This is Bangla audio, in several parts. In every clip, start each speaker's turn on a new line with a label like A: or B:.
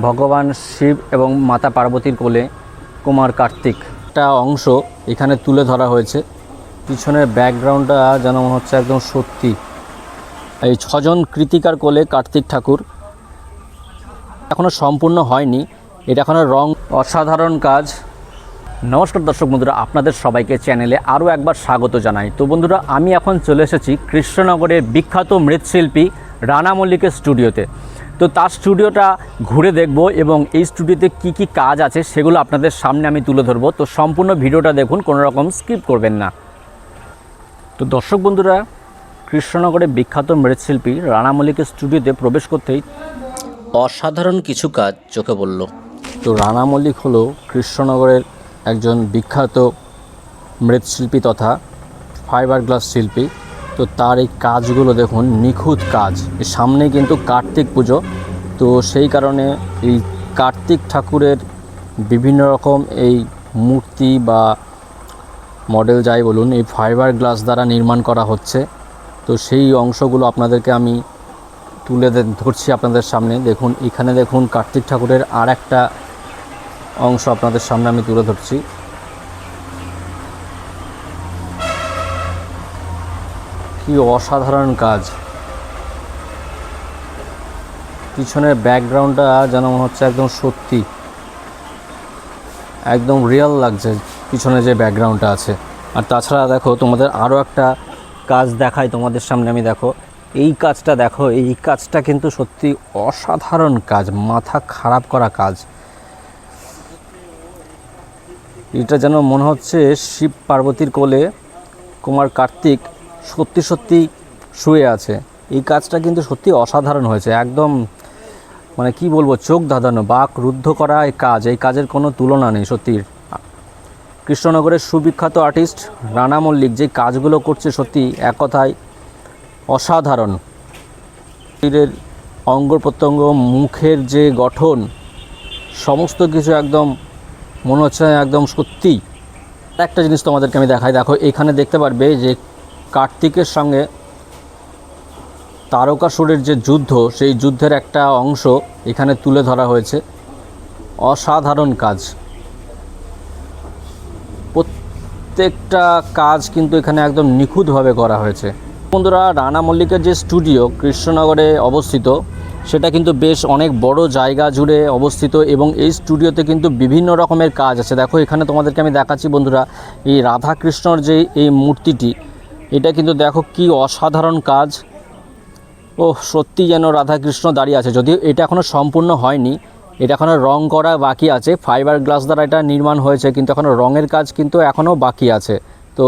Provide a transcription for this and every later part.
A: ভগবান শিব এবং মাতা পার্বতীর কোলে কুমার কার্তিক। একটা অংশ এখানে তুলে ধরা হয়েছে। পিছনের ব্যাকগ্রাউন্ডটা যেন মনে হচ্ছে একদম সত্যি। এই ছজন কৃতিকার কোলে কার্তিক ঠাকুর। এখনও সম্পূর্ণ হয়নি। এটা এখনও রং। অসাধারণ কাজ। নমস্কার দর্শক বন্ধুরা, আপনাদের সবাইকে চ্যানেলে আরও একবার স্বাগত জানাই। তো বন্ধুরা, আমি এখন চলে এসেছি কৃষ্ণনগরের বিখ্যাত মৃৎশিল্পী রানা মল্লিকের স্টুডিওতে। তো তার স্টুডিওটা ঘুরে দেখব এবং এই স্টুডিওতে কি কি কাজ আছে সেগুলো আপনাদের সামনে আমি তুলে ধরবো। তো সম্পূর্ণ ভিডিওটা দেখুন, কোনো রকম স্কিপ করবেন না। তো দর্শক বন্ধুরা কৃষ্ণনগরের বিখ্যাত মৃৎশিল্পী রানা মল্লিকের স্টুডিওতে প্রবেশ করতেই অসাধারণ কিছু কাজ চোখে পড়ল। তো রানা মল্লিক হলো কৃষ্ণনগরের একজন বিখ্যাত মৃৎশিল্পী তথা ফাইবার গ্লাস শিল্পী। তো তার এই কাজগুলো দেখুন, নিখুঁত কাজ। এর সামনেই কিন্তু কার্তিক পুজো। তো সেই কারণে এই কার্তিক ঠাকুরের বিভিন্ন রকম এই মূর্তি বা মডেল যাই বলুন, এই ফাইবার গ্লাস দ্বারা নির্মাণ করা হচ্ছে। তো সেই অংশগুলো আপনাদেরকে আমি তুলে ধরছি আপনাদের সামনে। দেখুন, এখানে দেখুন কার্তিক ঠাকুরের আর একটা অংশ আপনাদের সামনে আমি তুলে ধরছি। কি অসাধারণ কাজ। পিছনের ব্যাকগ্রাউন্ডটা যেন মনে হচ্ছে একদম সত্যি। একদম রিয়েল লাগছে পিছনে যে ব্যাকগ্রাউন্ডটা আছে। আর তাছাড়া দেখো, তোমাদের আরও একটা কাজ দেখাই তোমাদের সামনে আমি দেখো। এই কাজটা দেখো, এই কাজটা কিন্তু সত্যি অসাধারণ কাজ, মাথা খারাপ করা কাজ। এটা যেন মনে হচ্ছে শিব পার্বতীর কোলে কুমার কার্তিক সত্যি সত্যি শুয়ে আছে। এই কাজটা কিন্তু সত্যি অসাধারণ হয়েছে। একদম মানে কি বলব, চোখ ধাঁধানো, বাক রুদ্ধ করা এই কাজ। এই কাজের কোনো তুলনা নেই সত্যি। কৃষ্ণনগরের সুবিখ্যাত আর্টিস্ট রানা মল্লিক যে কাজগুলো করছে সত্যি এক কথায় অসাধারণ। শরীরের অঙ্গ প্রত্যঙ্গ, মুখের যে গঠন, সমস্ত কিছু একদম মনে হচ্ছে একদম সত্যি। একটা জিনিস তোমাদেরকে আমি দেখাই। দেখো, এখানে দেখতে পারবে যে কার্তিকের সঙ্গে তারকাসুরের যে যুদ্ধ, সেই যুদ্ধের একটা অংশ এখানে তুলে ধরা হয়েছে। অসাধারণ কাজ। প্রত্যেকটা কাজ কিন্তু এখানে একদম নিখুঁতভাবে করা হয়েছে। বন্ধুরা, রানা মল্লিকের যে স্টুডিও কৃষ্ণনগরে অবস্থিত, সেটা কিন্তু বেশ অনেক বড় জায়গা জুড়ে অবস্থিত এবং এই স্টুডিওতে কিন্তু বিভিন্ন রকমের কাজ আছে। দেখো, এখানে তোমাদেরকে আমি দেখাচ্ছি বন্ধুরা, এই রাধাকৃষ্ণর যে এই মূর্তিটি এটা কিন্তু দেখো কি অসাধারণ কাজ। ও সত্যি যেন রাধাকৃষ্ণ দাঁড়িয়ে আছে। যদিও এটা এখনও সম্পূর্ণ হয়নি, এটা এখনও রং করা বাকি আছে। ফাইবার গ্লাস দ্বারা এটা নির্মাণ হয়েছে, কিন্তু এখনও রঙের কাজ কিন্তু এখনও বাকি আছে। তো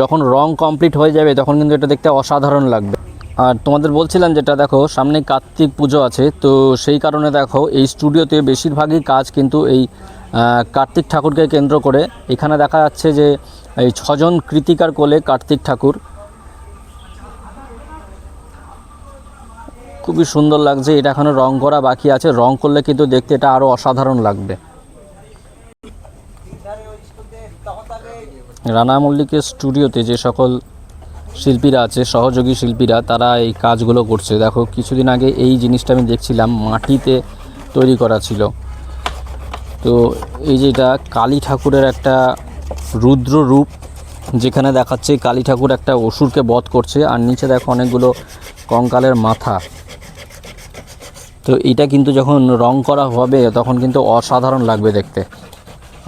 A: যখন রং কমপ্লিট হয়ে যাবে, তখন কিন্তু এটা দেখতে অসাধারণ লাগবে। আর তোমাদের বলছিলাম যেটা, দেখো, সামনে কার্তিক পুজো আছে। তো সেই কারণে দেখো, এই স্টুডিওতে বেশিরভাগই কাজ কিন্তু এই কার্তিক ঠাকুরকে কেন্দ্র করে। এখানে দেখা যাচ্ছে যে এই ছজন কৃতিকার কোলে কার্তিক ঠাকুর। খুবই সুন্দর লাগছে, এটা এখনও রং করা বাকি আছে। রং করলে কিন্তু দেখতে এটা আরও অসাধারণ লাগবে। রানা মল্লিকের স্টুডিওতে যে সকল শিল্পীরা আছে, সহযোগী শিল্পীরা, তারা এই কাজগুলো করছে। দেখো, কিছুদিন আগে এই জিনিসটা আমি দেখছিলাম, মাটিতে তৈরি করা ছিল। তো এই যেটা কালী ঠাকুরের একটা রুদ্র রূপ যেখানে দেখাচ্ছে কালী ঠাকুর একটা অসুরকে বধ করছে। আর নিচে দেখো অনেকগুলো কঙ্কালের মাথা। তো এটা কিন্তু যখন রং করা হবে, তখন কিন্তু অসাধারণ লাগবে দেখতে।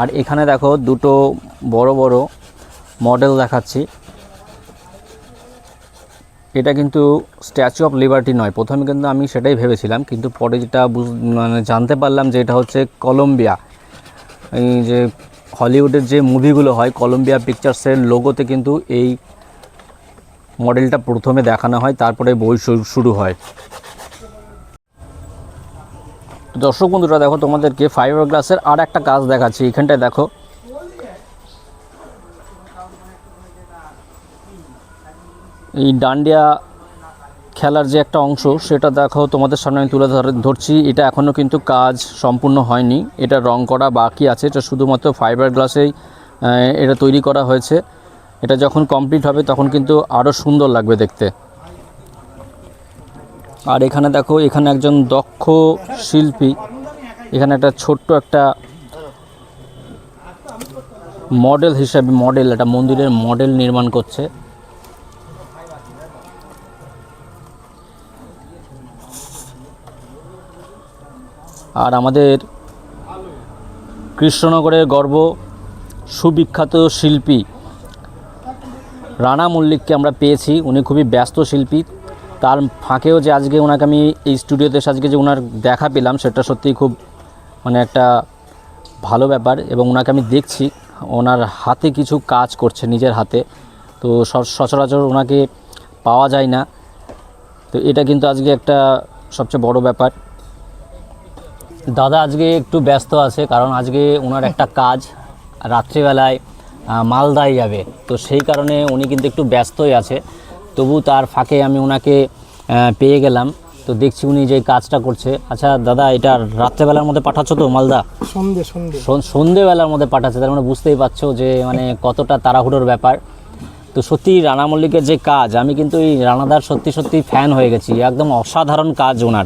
A: আর এখানে দেখো দুটো বড় বড় মডেল দেখাচ্ছি। এটা কিন্তু স্ট্যাচু অফ লিবার্টি নয়। প্রথমে কিন্তু আমি সেটাই ভেবেছিলাম, কিন্তু পরে যেটা মানে জানতে পারলাম যে এটা হচ্ছে কলম্বিয়া। এই যে হলিউডের যে মুভিগুলো হয় কলম্বিয়া পিকচার্সের লোগোতে কিন্তু এই মডেলটা প্রথমে দেখানো হয়, তারপরে বই শুরু- হয়। দর্শক বন্ধুরা, দেখো তোমাদেরকে ফাইবার গ্লাসের আর একটা কাজ দেখাচ্ছি। এখানটায় দেখো। এই ডান্ডিয়া খেলার যে একটা অংশ, সেটা দেখো তোমাদের সামনে আমি তুলে ধর- ধরছি। এটা এখনও কিন্তু কাজ সম্পূর্ণ হয়নি। এটা রং করা বাকি আছে। এটা শুধুমাত্র ফাইবার গ্লাসেই এটা তৈরি করা হয়েছে। এটা যখন কমপ্লিট হবে, তখন কিন্তু আরও সুন্দর লাগবে দেখতে। আর এখানে দেখো, এখানে একজন দক্ষ শিল্পী, এখানে একটা ছোট্ট একটা মডেল হিসাবে মডেল একটা মন্দিরের মডেল নির্মাণ করছে। আর আমাদের কৃষ্ণনগরের গর্ব সুবিখ্যাত শিল্পী রানা মল্লিককে আমরা পেয়েছি। উনি খুবই ব্যস্ত শিল্পী। তার ফাঁকেও যে আজকে ওনাকে আমি এই স্টুডিওতে এসে আজকে যে ওনার দেখা পেলাম, সেটা সত্যিই খুব মানে একটা ভালো ব্যাপার এবং ওনাকে আমি দেখছি। ওনার হাতে কিছু কাজ করছে নিজের হাতে। তো সচরাচর ওনাকে পাওয়া যায় না। তো এটা কিন্তু আজকে একটা সবচেয়ে বড় ব্যাপার। দাদা আজকে একটু ব্যস্ত আছে কারণ আজকে ওনার একটা কাজ রাত্রিবেলায় মালদায় যাবে। তো সেই কারণে উনি কিন্তু একটু ব্যস্তই আছে। তবু তার ফাঁকে আমি ওনাকে পেয়ে গেলাম। তো দেখছি উনি যে কাজটা করছে। আচ্ছা দাদা এটা রাত্রেবেলার মধ্যে পাঠাচ্ছ তো মালদা?
B: সন্ধে সন্ধে।
A: সন- সন্ধেবেলার মধ্যে পাঠাচ্ছে। তার মানে বুঝতেই পারছ যে মানে কতটা তাড়াহুড়োর ব্যাপার। তো সত্যি রানা মল্লিকের যে কাজ আমি কিন্তু এই রানাদার সত্যি সত্যি ফ্যান হয়ে গেছি। একদম অসাধারণ কাজ ওনার।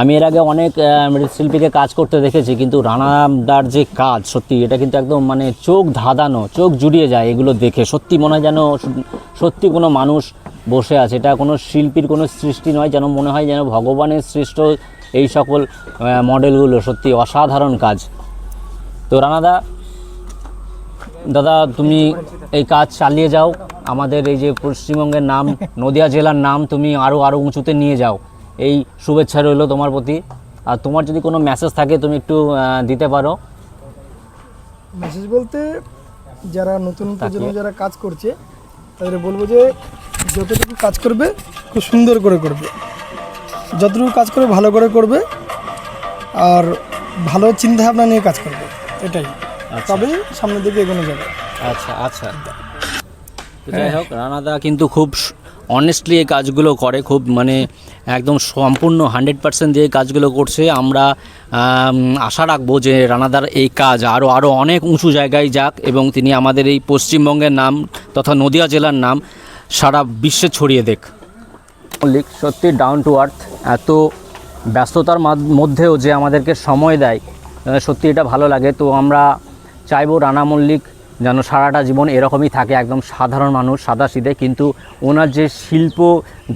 A: আমি এর আগে অনেক মৃৎশিল্পীকে কাজ করতে দেখেছি, কিন্তু রানাদার যে কাজ, সত্যি এটা কিন্তু একদম মানে চোখ ধাঁধানো, চোখ জুড়িয়ে যায় এগুলো দেখে। সত্যি মনে হয় যেন সত্যি কোনো মানুষ বসে আছে। এটা কোনো শিল্পীর কোনো সৃষ্টি নয়, যেন মনে হয় যেন ভগবানের সৃষ্ট এই সকল মডেলগুলো সত্যি অসাধারণ কাজ। তো রানাদা, দাদা তুমি এই কাজ চালিয়ে যাও। আমাদের এই যে পশ্চিমবঙ্গের নাম, নদিয়া জেলার নাম তুমি আরও আরও উঁচুতে নিয়ে যাও। এই শুভেচ্ছা রইল তোমার প্রতি। আর তোমার যদি কোনো মেসেজ থাকে তুমি একটু দিতে পারো।
B: মেসেজ বলতে যারা নতুন প্রজন্ম যারা কাজ করছে তাদের বলব যে যতটুকু কাজ করবে খুব সুন্দর করে করবে। যতটুকু কাজ করবে ভালো করে করবে। আর ভালো চিন্তা ভাবনা নিয়ে কাজ করবে। এটাই। তবেই সামনের দিকে এগোনো যাবে।
A: আচ্ছা আচ্ছা। যাই হোক রানাদা কিন্তু খুব অনেস্টলি এই কাজগুলো করে খুব মানে একদম সম্পূর্ণ হান্ড্রেড পার্সেন্ট দিয়ে কাজগুলো করছে। আমরা আশা রাখব যে রানাদার এই কাজ আরও আরও অনেক উঁচু জায়গায় যাক এবং তিনি আমাদের এই পশ্চিমবঙ্গের নাম তথা নদিয়া জেলার নাম সারা বিশ্বে ছড়িয়ে দেখ। মল্লিক, সত্যি ডাউন টু আর্থ এত ব্যস্ততার মধ্যেও যে আমাদেরকে সময় দেয় সত্যি এটা ভালো লাগে। তো আমরা চাইব রানা মল্লিক যেন সারাটা জীবন এরকমই থাকে, একদম সাধারণ মানুষ, সাদা সিধে কিন্তু ওনার যে শিল্প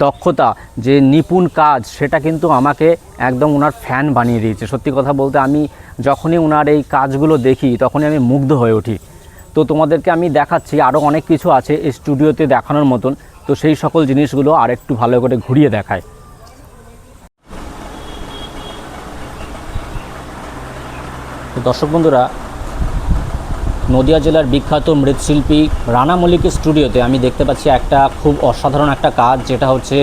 A: দক্ষতা, যে নিপুণ কাজ, সেটা কিন্তু আমাকে একদম ওনার ফ্যান বানিয়ে দিয়েছে। সত্যি কথা বলতে আমি যখনই ওনার এই কাজগুলো দেখি, তখনই আমি মুগ্ধ হয়ে উঠি। তো তোমাদেরকে আমি দেখাচ্ছি আরও অনেক কিছু আছে এই স্টুডিওতে দেখানোর মতন। তো সেই সকল জিনিসগুলো আর একটু ভালো করে ঘুরিয়ে দেখায় দর্শক বন্ধুরা নদিয়া জেলার বিখ্যাত মৃৎশিল্পী রানা মল্লিকের স্টুডিওতে আমি দেখতে পাচ্ছি একটা খুব অসাধারণ একটা কাজ, যেটা হচ্ছে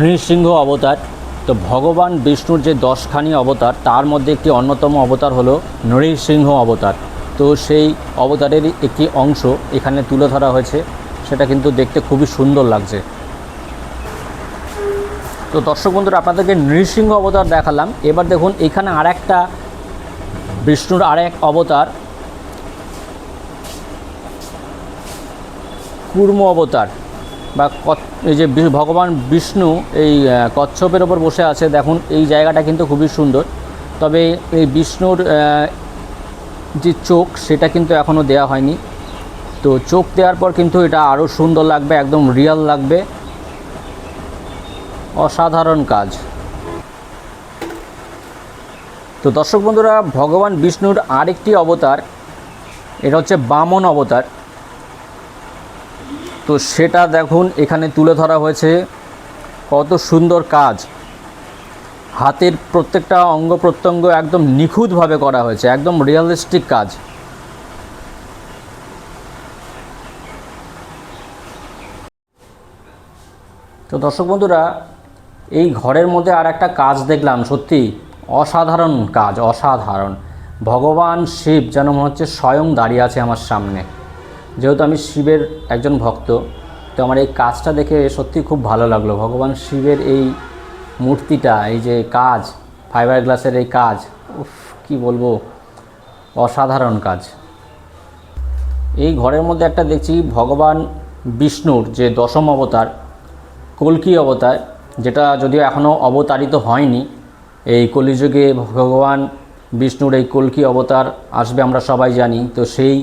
A: নৃসিংহ অবতার। তো ভগবান বিষ্ণুর যে দশখানি অবতার, তার মধ্যে একটি অন্যতম অবতার হলো নৃসিংহ অবতার। তো সেই অবতারের একটি অংশ এখানে তুলে ধরা হয়েছে, সেটা কিন্তু দেখতে খুবই সুন্দর লাগছে। তো দর্শক বন্ধুরা, আপনাদেরকে নৃসিংহ অবতার দেখালাম। এবার দেখুন, এখানে আর একটা বিষ্ণুর আর এক অবতার কুর্ম অবতার বা এই যে ভগবান বিষ্ণু এই কচ্ছপের ওপর বসে আছে, দেখুন, এই জায়গাটা কিন্তু খুবই সুন্দর। তবে এই বিষ্ণুর যে চোখ, সেটা কিন্তু এখনও দেওয়া হয়নি। তো চোখ দেওয়ার পর কিন্তু এটা আরও সুন্দর লাগবে, একদম রিয়াল লাগবে। অসাধারণ কাজ। তো দর্শক বন্ধুরা, ভগবান বিষ্ণুর আরেকটি অবতার, এটা হচ্ছে বামন অবতার। তো সেটা দেখুন, এখানে তুলে ধরা হয়েছে কত সুন্দর কাজ। হাতের প্রত্যেকটা অঙ্গ প্রত্যঙ্গ একদম নিখুঁতভাবে করা হয়েছে, একদম রিয়েলিস্টিক কাজ। তো দর্শক বন্ধুরা, এই ঘরের মধ্যে আর একটা কাজ দেখলাম, সত্যি অসাধারণ কাজ, অসাধারণ। ভগবান শিব যেন মনে হচ্ছে স্বয়ং দাঁড়িয়ে আছে আমার সামনে। যেহেতু আমি শিবের একজন ভক্ত, তো আমার এই কাজটা দেখে সত্যি খুব ভালো লাগল। ভগবান শিবের এই মূর্তিটা, এই যে কাজ ফাইবার গ্লাসের এই কাজ, উফ, কি বলব, অসাধারণ কাজ। এই ঘরের মধ্যে একটা দেখছি ভগবান বিষ্ণুর যে দশম অবতার, কল্কি অবতার, যেটা যদিও এখনও অবতারিত হয়নি, এই কলিযুগে ভগবান বিষ্ণুর এই কলকি অবতার আসবে আমরা সবাই জানি, তো সেই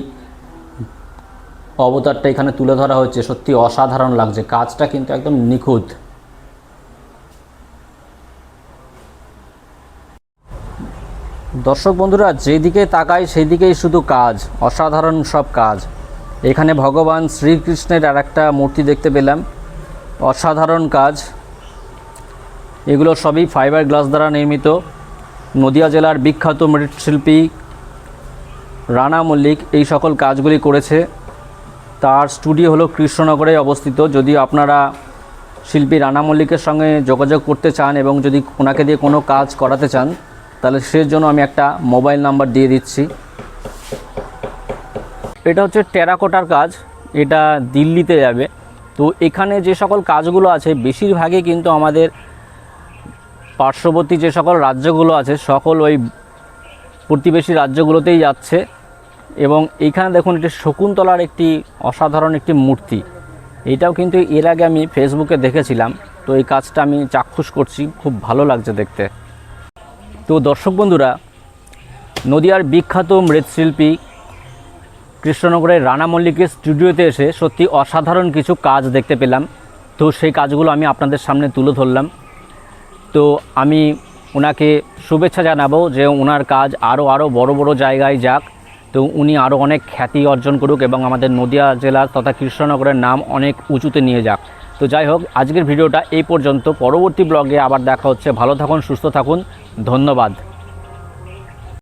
A: অবতারটা এখানে তুলে ধরা হয়েছে। সত্যি অসাধারণ লাগছে। কাজটা কিন্তু একদম নিখুঁত। দর্শক বন্ধুরা, যেদিকে তাকাই সেই দিকেই শুধু কাজ, অসাধারণ সব কাজ। এখানে ভগবান শ্রীকৃষ্ণের আর একটা মূর্তি দেখতে পেলাম। অসাধারণ কাজ। এগুলো সবই ফাইবার গ্লাস দ্বারা নির্মিত। নদিয়া জেলার বিখ্যাত মৃৎশিল্পী রানা মল্লিক এই সকল কাজগুলি করেছে। তার স্টুডিও হলো কৃষ্ণনগরে অবস্থিত। যদি আপনারা শিল্পী রানা মল্লিকের সঙ্গে যোগাযোগ করতে চান এবং যদি ওনাকে দিয়ে কোনো কাজ করাতে চান, তাহলে সেই জন্য আমি একটা মোবাইল নাম্বার দিয়ে দিচ্ছি। এটা হচ্ছে টেরাকোটার কাজ, এটা দিল্লিতে যাবে। তো এখানে যে সকল কাজগুলো আছে, বেশিরভাগই কিন্তু আমাদের পার্শ্ববর্তী যে সকল রাজ্যগুলো আছে, সকল ওই প্রতিবেশী রাজ্যগুলোতেই যাচ্ছে। এবং এইখানে দেখুন এটি শকুন্তলার একটি অসাধারণ একটি মূর্তি। এটাও কিন্তু এর আগে আমি ফেসবুকে দেখেছিলাম। তো এই কাজটা আমি চাক্ষুষ করছি, খুব ভালো লাগছে দেখতে। তো দর্শক বন্ধুরা, নদিয়ার বিখ্যাত মৃৎশিল্পী কৃষ্ণনগরের রানা মল্লিকের স্টুডিওতে এসে সত্যি অসাধারণ কিছু কাজ দেখতে পেলাম। তো সেই কাজগুলো আমি আপনাদের সামনে তুলে ধরলাম। তো আমি ওনাকে শুভেচ্ছা জানাব যে ওনার কাজ আরও আরও বড় বড় জায়গায় যাক। তো উনি আরও অনেক খ্যাতি অর্জন করুক এবং আমাদের নদিয়া জেলার তথা কৃষ্ণনগরের নাম অনেক উঁচুতে নিয়ে যাক। তো যাই হোক, আজকের ভিডিওটা এই পর্যন্ত। পরবর্তী ব্লগে আবার দেখা হচ্ছে। ভালো থাকুন, সুস্থ থাকুন। ধন্যবাদ।